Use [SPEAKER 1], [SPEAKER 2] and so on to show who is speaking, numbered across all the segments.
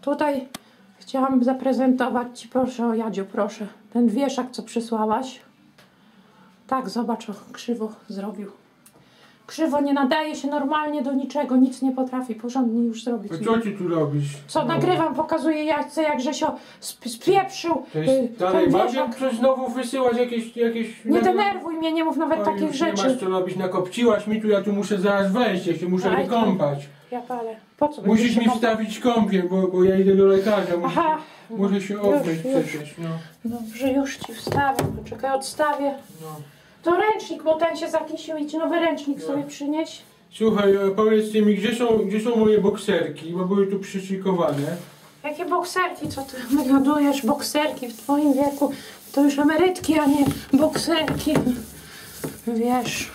[SPEAKER 1] Tutaj chciałam zaprezentować Ci, proszę o Jadziu, proszę, ten wieszak, co przysłałaś. Tak, zobacz, o, krzywo zrobił. Krzywo nie nadaje się normalnie do niczego, nic nie potrafi porządnie już zrobić.
[SPEAKER 2] A co ty tu robisz?
[SPEAKER 1] Co
[SPEAKER 2] No.
[SPEAKER 1] nagrywam, pokazuję Jadźce, jak sp- spieprzył
[SPEAKER 2] To
[SPEAKER 1] y,
[SPEAKER 2] jest dalej
[SPEAKER 1] ten
[SPEAKER 2] masz jak znowu wysyłać jakieś... jakieś
[SPEAKER 1] Nie denerwuj mnie, nie mów nawet takich
[SPEAKER 2] już Nie
[SPEAKER 1] rzeczy.
[SPEAKER 2] masz co robić, nakopciłaś mi tu, ja tu muszę zaraz wejść, ja się muszę
[SPEAKER 1] Aj,
[SPEAKER 2] wykąpać.
[SPEAKER 1] Ja palę. Po co
[SPEAKER 2] Musisz mi
[SPEAKER 1] się
[SPEAKER 2] wstawić kąpiel, bo, bo ja idę do lekarza, muszę,
[SPEAKER 1] Aha.
[SPEAKER 2] muszę się obmyć przecież, no.
[SPEAKER 1] Dobrze, już Ci wstawię. Poczekaj, odstawię.
[SPEAKER 2] no.
[SPEAKER 1] To ręcznik, bo ten się zakisił i Ci nowy ręcznik
[SPEAKER 2] No.
[SPEAKER 1] sobie przynieś.
[SPEAKER 2] Słuchaj, e, powiedzcie mi, gdzie są, gdzie są moje bokserki, bo były tu przyszykowane.
[SPEAKER 1] Jakie bokserki, co Ty wygadujesz? Bokserki w Twoim wieku to już emerytki, a nie bokserki. Wiesz,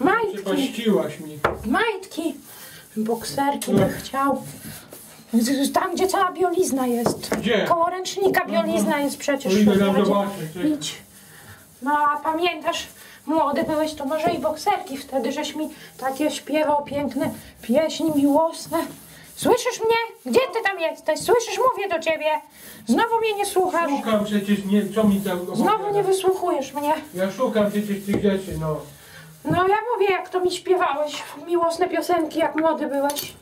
[SPEAKER 1] majtki,
[SPEAKER 2] Przepaściłaś mi.
[SPEAKER 1] majtki, bokserki
[SPEAKER 2] No.
[SPEAKER 1] bym chciał. Tam, gdzie cała biolizna jest.
[SPEAKER 2] Gdzie?
[SPEAKER 1] Koło ręcznika biolizna jest przecież.
[SPEAKER 2] Tam
[SPEAKER 1] Jadzie.
[SPEAKER 2] zobaczyć.
[SPEAKER 1] Idź. No a pamiętasz, młody byłeś, to może i bokserki wtedy, żeś mi takie śpiewał piękne pieśni miłosne. Słyszysz mnie? Gdzie ty tam jesteś? Słyszysz? Mówię do ciebie. Znowu mnie nie słuchasz.
[SPEAKER 2] Szukam przecież, nie, co mi tam
[SPEAKER 1] Znowu nie wysłuchujesz mnie.
[SPEAKER 2] Ja szukam przecież tych rzeczy, no.
[SPEAKER 1] No ja mówię, jak to mi śpiewałeś miłosne piosenki, jak młody byłeś.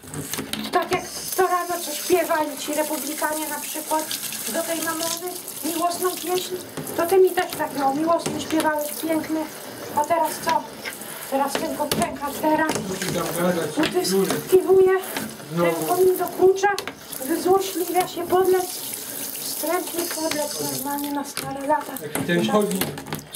[SPEAKER 1] Tak jak to rano, co śpiewali ci republikanie na przykład do tej mamony, miłosną pieśń, to ty mi też tak no, miłosnie śpiewałeś, piękny. A teraz co? Teraz tylko pękasz teraz,
[SPEAKER 2] Co
[SPEAKER 1] utyskiwuje,
[SPEAKER 2] Znowu.
[SPEAKER 1] ręką mi dokucza, wyzłośliwia się podlec, wstrętny podlec normalnie na stare lata.
[SPEAKER 2] Ten chodnik,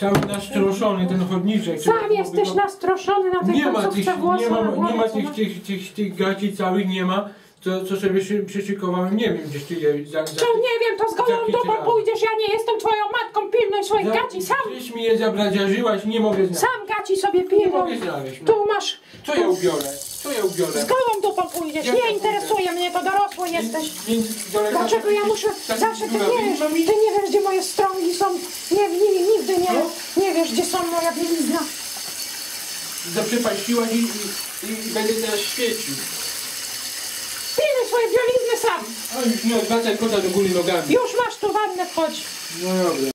[SPEAKER 2] cały nastroszony, ten chodniczek.
[SPEAKER 1] Sam jesteś
[SPEAKER 2] było-
[SPEAKER 1] nastroszony na tej
[SPEAKER 2] Nie ma tych, nie ma,
[SPEAKER 1] głowie,
[SPEAKER 2] nie ma tych, tych, tych, tych gaci całych, nie ma. To, co sobie przy, przyszykowałem, nie wiem, gdzieś ty je za, za,
[SPEAKER 1] nie wiem, to z gołą dupą pójdziesz, ja nie jestem twoją matką, pilnuj swoich
[SPEAKER 2] za,
[SPEAKER 1] gaci, sam,
[SPEAKER 2] Gdzieś mi je zabradziarzyłaś, nie mogę znaleźć.
[SPEAKER 1] sam gaci sobie
[SPEAKER 2] Nie
[SPEAKER 1] pilnuj.
[SPEAKER 2] mogę znaleźć. No.
[SPEAKER 1] Tu masz,
[SPEAKER 2] Co ja ubiorę? Co ja ubiorę?
[SPEAKER 1] z gołą dupą pójdziesz,
[SPEAKER 2] ja
[SPEAKER 1] nie interesuje mnie, to dorosły jesteś.
[SPEAKER 2] Więc,
[SPEAKER 1] Dlaczego ja muszę, zawsze ty
[SPEAKER 2] dziurawy
[SPEAKER 1] nie wiesz, ty nie wiesz, gdzie moje strągi są, nie, nie, nie, nie gdzie są moja bielizna.
[SPEAKER 2] Zaprzepaściłaś i, i, i będę teraz świecił.
[SPEAKER 1] Pilnuj swoje bielizny sam,
[SPEAKER 2] A już nie odwracaj kota do góry nogami.
[SPEAKER 1] już masz tu wannę, wchodź.
[SPEAKER 2] No dobra.